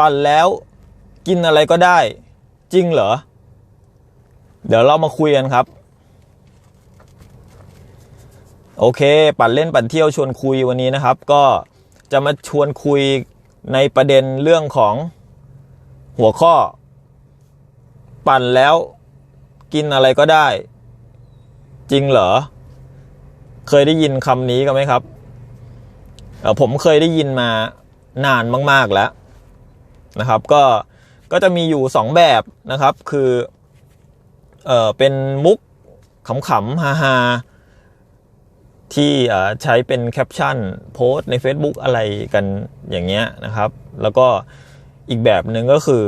ปั่นแล้วกินอะไรก็ได้ จริงเหรอ เดี๋ยวเรามาคุยกันครับ โอเค ปั่นเล่นปั่นเที่ยวชวนคุยวันนี้นะครับ ก็จะมาชวนคุยในประเด็นเรื่องของหัวข้อ ปั่นแล้วกินอะไรก็ได้ จริงเหรอ เคยได้ยินคำนี้กันไหมครับผมเคยได้ยินมานานมาก ๆ แล้ว นะครับก็ก็จะมีอยู่สองแบบนะครับ คือเออเป็นมุกขำๆฮาๆที่อ่อใช้เป็นแคปชั่นโพสต์ใน Facebook อะไรกันอย่างเงี้ยนะครับ แล้วก็อีกแบบหนึ่งก็คือ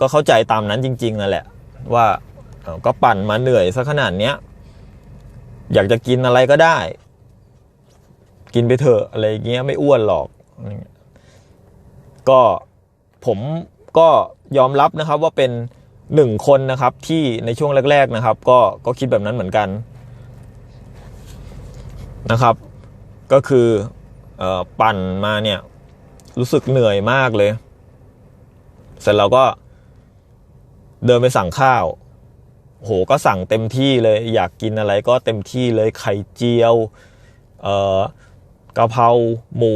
ก็เข้าใจตามนั้นจริงๆนั่นแหละ ว่าก็ปั่นมาเหนื่อยซะขนาดเนี้ยอยากจะกินอะไรก็ได้ กินไปเถอะอะไรเงี้ยไม่อ้วนหรอก ก็ ผมก็ยอมรับนะครับว่าเป็นหนึ่งคนนะครับที่ในช่วงแรก ๆนะครับ ก็ก็คิดแบบนั้นเหมือนกันนะครับ ก็คืออปั่นมาเนี่ยรู้สึกเหนื่อยมากเลย เสร็จเราก็เดินไปสั่งข้าว โหก็สั่งเต็มที่เลย อยากกินอะไรก็เต็มที่เลยไข่เจียว เอ่อกะเพราหมู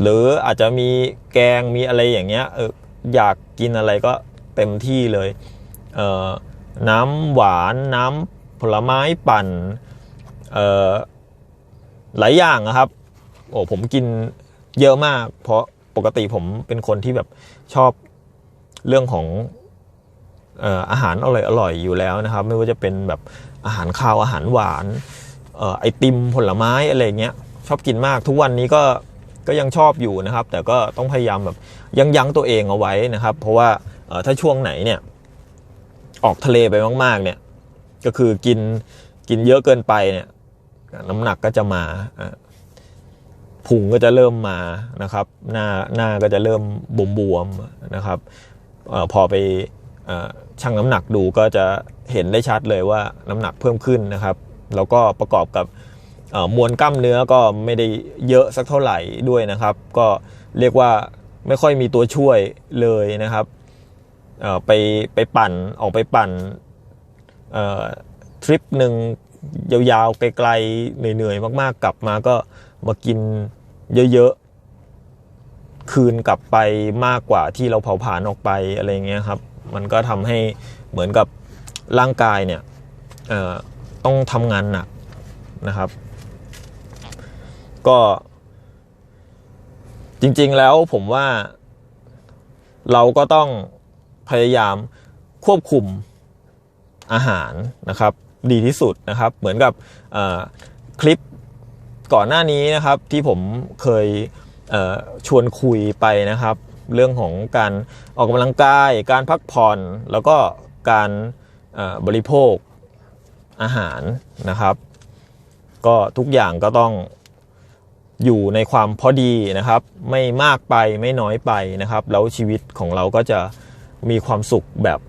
หรืออาจจะมีแกงมีอะไรอย่างเงี้ยเอออยากกินอะไรก็เต็มที่เลยเออน้ำหวานน้ำผลไม้ปั่นเออหลายอย่างอะครับโอ้ผมกินเยอะมาก เพราะปกติผมเป็นคนที่แบบชอบเรื่องของอาหารอร่อยอร่อยอยู่แล้วนะครับ ไม่ว่าจะเป็นแบบอาหารข้าวอาหารหวานออไอติมผลไม้อะไรเงี้ยชอบกินมากทุกวันนี้ก็ ก็ยังชอบอยู่นะครับ แต่ก็ต้องพยายามแบบยั้งยั้งตัวเองเอาไว้นะครับ เพราะว่าถ้าช่วงไหนเนี่ยออกทะเลไปมาก ๆ เนี่ย ก็คือกินกินเยอะเกินไปเนี่ย น้ำหนักก็จะมาอะพุงก็จะเริ่มมานะครับ หน้าหน้าก็จะเริ่มบวมๆนะครับออพอไปอชั่งน้ำหนักดูก็จะเห็นได้ชัดเลยว่าน้ำหนักเพิ่มขึ้นนะครับ แล้วก็ประกอบกับ มวลกล้ามเนื้อก็ไม่ได้เยอะสักเท่าไหร่ด้วยนะครับ ก็เรียกว่าไม่ค่อยมีตัวช่วยเลยนะครับไปไปปั่นออกไปปั่นทริปหนึ่งยาวๆไกลๆเหนื่อยๆมากๆ กลับมาก็มากินเยอะๆ คืนกลับไปมากกว่าที่เราเผาผลาญออกไปอะไรเงี้ยครับ มันก็ทำให้เหมือนกับร่างกายเนี่ยต้องทำงานหนักนะครับ ก็ จริง ๆ แล้วผมว่าเราก็ต้องพยายามควบคุมอาหารนะครับ ดีที่สุดนะครับ เหมือนกับคลิปก่อนหน้านี้นะครับที่ผมเคยเชวนคุยไปนะครับ เรื่องของการออกกำลังกาย การพักผ่อน แล้วก็การบริโภคอาหารนะครับ ก็ทุกอย่างก็ต้อง อยู่ในความพอดีนะครับ ไม่มากไปไม่น้อยไปนะครับ แล้วชีวิตของเราก็จะมีความสุขแบบ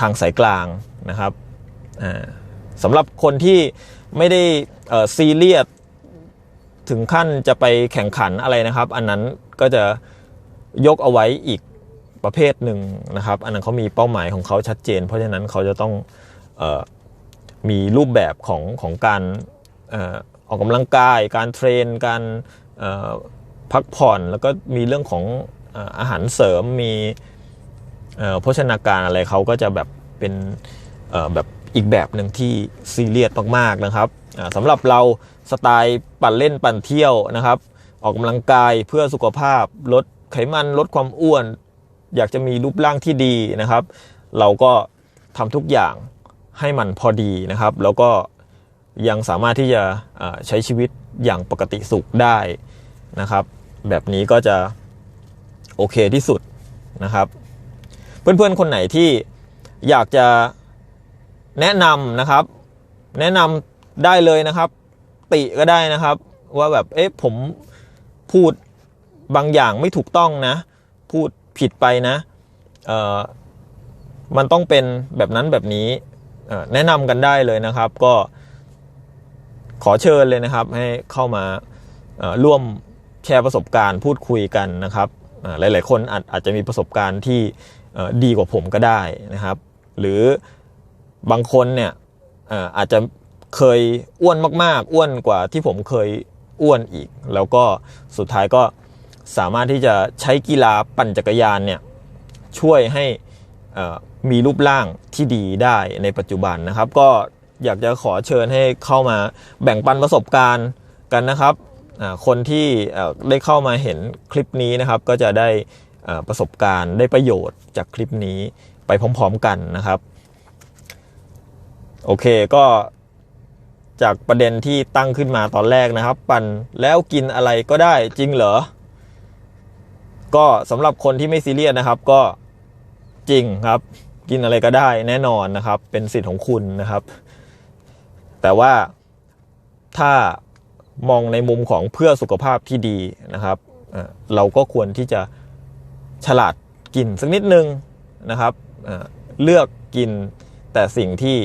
ทางสายกลางนะครับสำหรับคนที่ไม่ได้ซีเรียสถึงขั้นจะไปแข่งขันอะไรนะครับ อันนั้นก็จะยกเอาไว้อีกประเภทหนึ่งนะครับ อันนั้นเขามีเป้าหมายของเขาชัดเจน เพราะฉะนั้นเขาจะต้องออมีรูปแบบของของการ ออออกกำลังกาย การเทรน การพักผ่อน แล้วก็มีเรื่องของอาหารเสริม มีโภชนาการอะไรเขาก็จะแบบเป็นแบบอีกแบบหนึ่งที่ซีเรียสมากๆนะครับสำหรับเราสไตล์ปั่นเล่นปั่นเที่ยวนะครับ ออกกำลังกายเพื่อสุขภาพ ลดไขมันลดความอ้วน อยากจะมีรูปร่างที่ดีนะครับ เราก็ทำทุกอย่างให้มันพอดีนะครับ แล้วก็ ยังสามารถที่จะใช้ชีวิตอย่างปกติสุขได้นะครับ แบบนี้ก็จะโอเคที่สุดนะครับ เพื่อนๆคนไหนที่อยากจะแนะนำนะครับ แนะนำได้เลยนะครับ ติก็ได้นะครับ ว่าแบบเอ๊ะผมพูดบางอย่างไม่ถูกต้องนะ พูดผิดไปนะเอ่อมันต้องเป็นแบบนั้นแบบนี้แนะนำกันได้เลยนะครับ ก็ ขอเชิญเลยนะครับ ให้เข้ามาร่วมแชร์ประสบการณ์พูดคุยกันนะครับหลาย ๆ คนอาจอาจจะมีประสบการณ์ที่ดีกว่าผมก็ได้นะครับ หรือบางคนเนี่ยเอ่อาจจะเคยอ้วนมาก ๆ อ้วนกว่าที่ผมเคยอ้วนอีก แล้วก็สุดท้ายก็สามารถที่จะใช้กีฬาปั่นจักรยานเนี่ยช่วยให้มีรูปร่างที่ดีได้ในปัจจุบันนะครับ ก็ อยากจะขอเชิญให้เข้ามาแบ่งปันประสบการณ์กันนะครับคนที่ได้เข้ามาเห็นคลิปนี้นะครับ ก็จะได้ประสบการณ์ได้ประโยชน์จากคลิปนี้ไปพร้อมๆกันนะครับ โอเคก็จากประเด็นที่ตั้งขึ้นมาตอนแรกนะครับ ปั่นแล้วกินอะไรก็ได้จริงเหรอ ก็สำหรับคนที่ไม่ซีเรียสนะครับ ก็จริงครับ กินอะไรก็ได้แน่นอนนะครับ เป็นสิทธิ์ของคุณนะครับ แต่ว่าถ้ามองในมุมของเพื่อสุขภาพที่ดีนะครับ เราก็ควรที่จะฉลาดกินสักนิดนึงนะครับ เลือกกินแต่สิ่งที่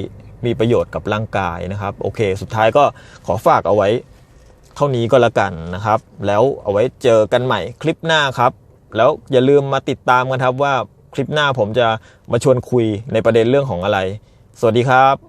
มีประโยชน์กับร่างกายนะครับ โอเค สุดท้ายก็ขอฝากเอาไว้เท่านี้ก็แล้วกันนะครับ แล้วเอาไว้เจอกันใหม่คลิปหน้าครับ แล้วอย่าลืมมาติดตามกันครับว่าคลิปหน้าผมจะมาชวนคุยในประเด็นเรื่องของอะไร สวัสดีครับ